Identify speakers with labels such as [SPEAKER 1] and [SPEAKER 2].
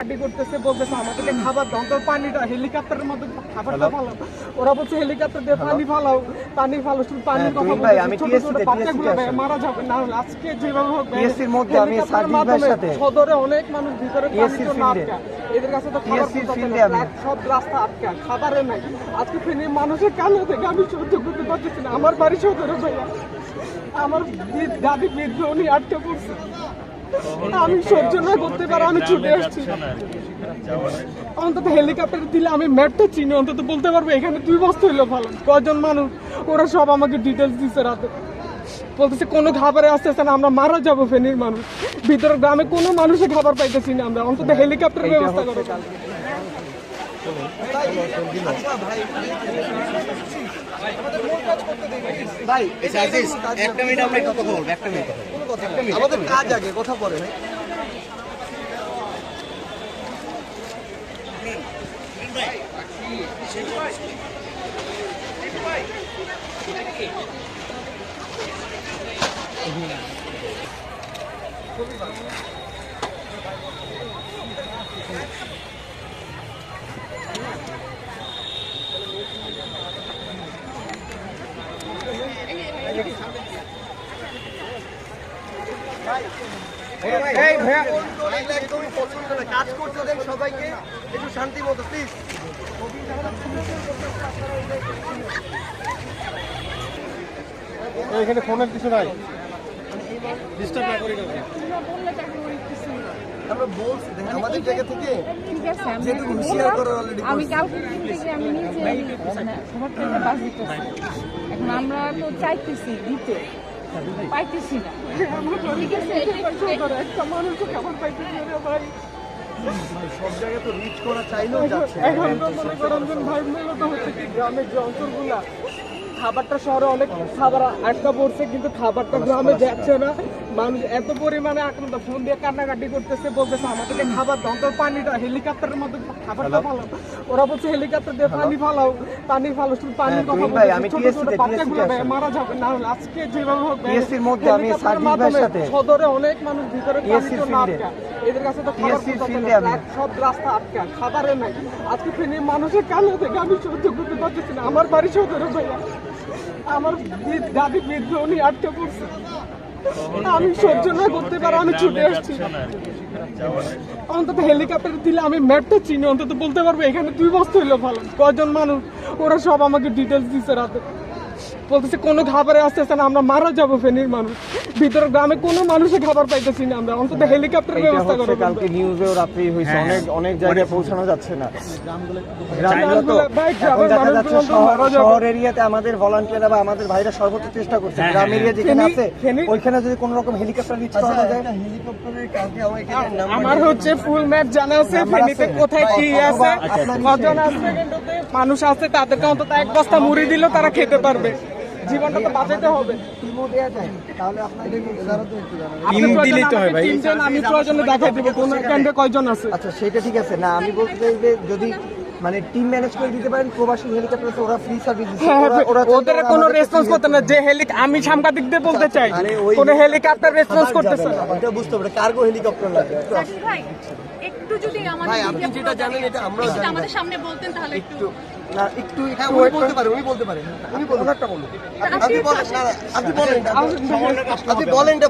[SPEAKER 1] Party করতেছে বলতেছে আমাদেরকে খাবার দাও। অন্তত পানিটা হেলিকপ্টারের মধ্যে খাবারটা ফালাও। ওরা বলছে হেলিকপ্টার দিয়ে পানি ফালাও পানি ফালাও শুধু পানির
[SPEAKER 2] হ্যাঁ,
[SPEAKER 1] কথা
[SPEAKER 2] তুহিন আমি
[SPEAKER 1] ছোট ছোট বাচ্চাগুলো
[SPEAKER 2] TSC তে
[SPEAKER 1] ভাই
[SPEAKER 2] আসলে।
[SPEAKER 1] মারা যাবে। না আজকে যেভাবে হোক ভাই,
[SPEAKER 2] মধ্যে আমি
[SPEAKER 1] হেলিকপ্টারের
[SPEAKER 2] ভাইয়ের সাথে।
[SPEAKER 1] সদরে অনেক মানুষ ভিতরে। আটকা। এদের কাছে তো খাবার। সব রাস্তা আটকা খাবারে নাই। আজকে ফেনী মানুষের কালো থেকে আমি সহ্য করতে পারতেছি না। আমার বাড়ি সদরে ভাইয়া। আমার দাদি বৃদ্ধ উনি আটকে পড়ছে। আমি সহ্য না করতে পারো আমি ছুটে আসছি। অন্তত হেলিকপ্টার দিলে আমি ম্যাপটা চিনি অন্তত বলতে পারব এখানে দুই বস্তা হইল ভালো। কজন মানুষ ওরা সব আমাকে ডিটেলস দিচ্ছে রাতে। বলতেছে কোনো খাবারে আসতেছে না আমরা মারা যাব ফেনীর মানুষ। ভিতরে গ্রামে কোনো মানুষের খাবার পাইতেছি না আমরা। অন্তত হেলিকপ্টারের ব্যবস্থা করো।
[SPEAKER 2] আমাদের কাজ আগে কথা পরে ভাই।
[SPEAKER 1] এই ভাইয়া।
[SPEAKER 2] একদমই পছন্দ না কাজ করতে দেন সবাইকে। একটু শান্তি মতো প্লিজ
[SPEAKER 3] এখানে ফোনের কিছু নাই। ডিস্টার্ব না করি।
[SPEAKER 2] আমরা বলছি আমাদের জায়গা থেকে
[SPEAKER 4] ঠিক আছে আমি
[SPEAKER 2] যেটুকু
[SPEAKER 4] একটু
[SPEAKER 2] হুঁশিয়ার
[SPEAKER 4] বললাম।
[SPEAKER 2] করার already
[SPEAKER 4] আমি কালকে থেকে আমি নিজে মানে থেকে বাস দিতেছি। এখন আমরা তো চাইতেছি দিতে। পাইতেছি না। ঠিক আছে
[SPEAKER 1] একটা মানুষও খাবার পাইতেছি না ভাই?
[SPEAKER 2] সব জায়গায় তো রিচ করা চাইলেও যাচ্ছে
[SPEAKER 1] এখন তো মনে করেন যে ভাই মূলত হচ্ছে কি গ্রামের যে অঞ্চলগুলা খাবারটা শহরে অনেক খাবার আটকা পড়ছে কিন্তু খাবারটা গ্রামে যাচ্ছে না। মানুষ এত পরিমাণে আক্রান্ত। ফোন দিয়ে কান্নাকাটি করতেছে বলতেছে আমাদেরকে খাবার দাও অন্তত পানিটা হেলিকপ্টারের মধ্যে খাবারটা ফালাও ওরা বলছে হেলিকপ্টার দিয়ে পানি ফালাও পানি ফালাও শুধু পানির
[SPEAKER 2] হ্যাঁ,
[SPEAKER 1] কথা ছোট ছোট বাচ্চাগুলো
[SPEAKER 2] তে।
[SPEAKER 1] মারা যাবে। না হলে আজকে যেভাবে হোক
[SPEAKER 2] মধ্যে আমি।
[SPEAKER 1] সদরে অনেক মানুষ ভিতরে পানি তো এদের কাছে তো। সব রাস্তা আটকা খাবারে নাই। আজকে ফেনীর মানুষের কালো থেকে আমি সহ্য করতে পারতেছি না আমার বাড়ি সদরে ভাইয়া। আমার দাদি বৃদ্ধ উনি আটকে পড়ছে। আমি সহ্য না করতে পারো, আমি ছুটে আসছি। অন্তত হেলিকপ্টার দিলে আমি ম্যাপটা চিনি, অন্তত বলতে পারব, এখানে তুই বসতে হইল ভালো। কজন মানুষ, ওরা সব আমাকে ডিটেলস দিচ্ছে রাতে। বলতেছে কোনো খাবারে আসতেছে না আমরা মারা যাব ফেনীর মানুষ। ভিতরে গ্রামে কোনো মানুষে খাবার পাইতেছি না আমরা অন্তত হেলিকপ্টারের ব্যবস্থা করো
[SPEAKER 2] কালকে নিউজেও রাত্রি হয়েছে অনেক অনেক জায়গায় পৌঁছানো যাচ্ছে না। শহর এরিয়াতে আমাদের ভলান্টিয়াররা বা আমাদের ভাইরা সর্বোচ্চ চেষ্টা করছে। গ্রাম এরিয়া যেখানে আছে ওইখানে যদি কোনো রকম হেলিকপ্টার রিচ করা যায় হেলিকপ্টারের কালকে
[SPEAKER 1] আমার হচ্ছে ফুল ম্যাপ জানা আছে ফেনীতে কোথায় কি আছে
[SPEAKER 2] আচ্ছা,
[SPEAKER 1] কজন আছে মানুষ আছে তাদেরকে অন্তত এক বস্তা মুড়ি দিলেও তারা খেতে পারবে। জীবনটা তো বাঁচাতে হবে।
[SPEAKER 2] টিমও দেওয়া যায় তাহলে আপনাদের এগারো তো
[SPEAKER 1] আমাকে team দেন, আমি প্রয়োজনে দেখাই দিব কোন ক্যান্ডে কয়জন আছে।
[SPEAKER 2] আচ্ছা সেটা ঠিক আছে। না আমি বলতে চাই যে যদি মানে টিম ম্যানেজ করে দিতে পারেন প্রবাসী হেলিকপ্টার ওরা ফ্রি সার্ভিস দিচ্ছে।
[SPEAKER 1] হ্যাঁ,
[SPEAKER 2] ওরা-
[SPEAKER 1] ওদের কোনো রেসপন্স করতে না। যে হেলিক আমি সাংবাদিক দিয়ে বলতে চাই
[SPEAKER 2] আরে
[SPEAKER 1] কোন হেলিকপ্টার রেসপন্স করতেছে না।
[SPEAKER 2] এটা বুঝতে হবে কার্গো হেলিকপ্টার লাগে একটু
[SPEAKER 5] ভাই একটু যদি আমাদের
[SPEAKER 2] ভাই, আপনি যেটা জানেন এটা আমরাও জানি
[SPEAKER 5] আমাদের সামনে বলতেন তাহলে একটু
[SPEAKER 2] না একটু একটু wait বলতে পারে উনি বলতে পারে। উনি বলুন। একটা বলুন। আপনি বলেন না না, আপনি বলেন। আপনি বলেন এটা